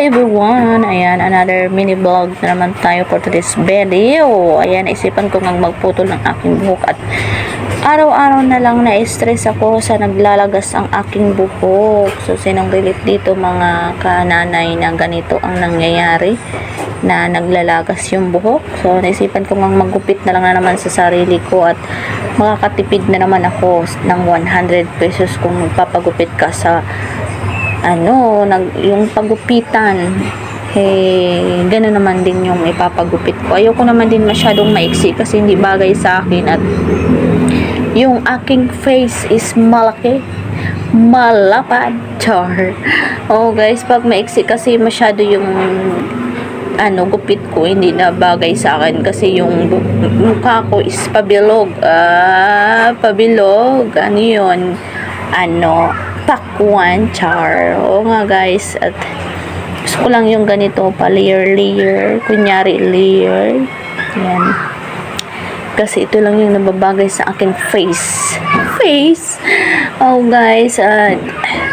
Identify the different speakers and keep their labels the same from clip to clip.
Speaker 1: everyone! Ayan, another mini vlog na naman tayo for today's video. Ayan, isipan ko ngang magputol ng aking buhok at araw-araw na lang na-stress ako sa naglalagas ang aking buhok. So, sinong relate dito mga kananay na ganito ang nangyayari na naglalagas yung buhok. So, naisipan ko ngang magupit na lang na naman sa sarili ko at makakatipid na naman ako ng 100 pesos kung magpapagupit ka sa ano, nag, yung pagupitan, eh, gano'n naman din yung ipapagupit ko. Ayoko naman din masyadong maiksi kasi hindi bagay sa akin at yung aking face is malaki malapad char. Oh guys pag maiksi kasi masyado yung ano gupit ko hindi na bagay sa akin kasi yung mukha ko is pabilog ah pabilog. Ano yun? Ano pakwan char. Oo nga guys. At gusto ko lang yung ganito pa layer layer. Kunyari layer. Yan. Kasi ito lang yung nababagay sa akin. Face. Face. Oh guys. At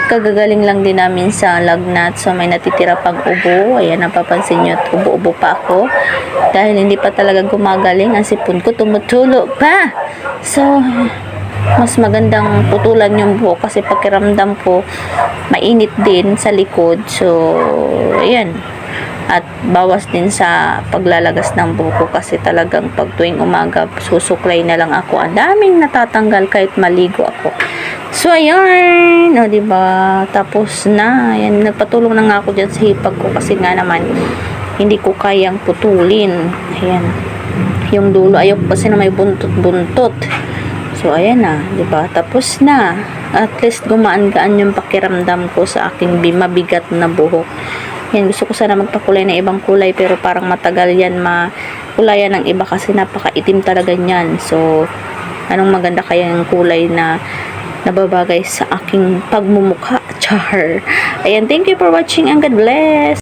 Speaker 1: kagagaling lang din namin sa lagnat. So may natitira pang ubo. Ayan napapansin nyo ubo-ubo pa ako. Dahil hindi pa talaga gumagaling. Ang sipon ko tumutulo pa. So mas magandang putulan yung buhok kasi pakiramdam ko mainit din sa likod. So ayan. At bawas din sa paglalagas ng buhok ko kasi talagang pag tuwing umaga susuklay na lang ako. Ang daming natatanggal kahit maligo ako. So ayan. O diba? Tapos na. Ayan nagpatulong na nga ako dyan sa hipag ko kasi nga naman hindi ko kayang putulin. Ayan. Yung dulo ayoko kasi na may buntot-buntot So, ayan na, ba? Tapos na. At least gumaan-gaan yung pakiramdam ko sa aking bi- mabigat na buhok. Yan, gusto ko sana magpakulay ng ibang kulay pero parang matagal yan makulayan ng iba kasi napakaitim talaga niyan. So, anong maganda kaya yung kulay na nababagay sa aking pagmumukha? Char. Ayan, thank you for watching and God bless.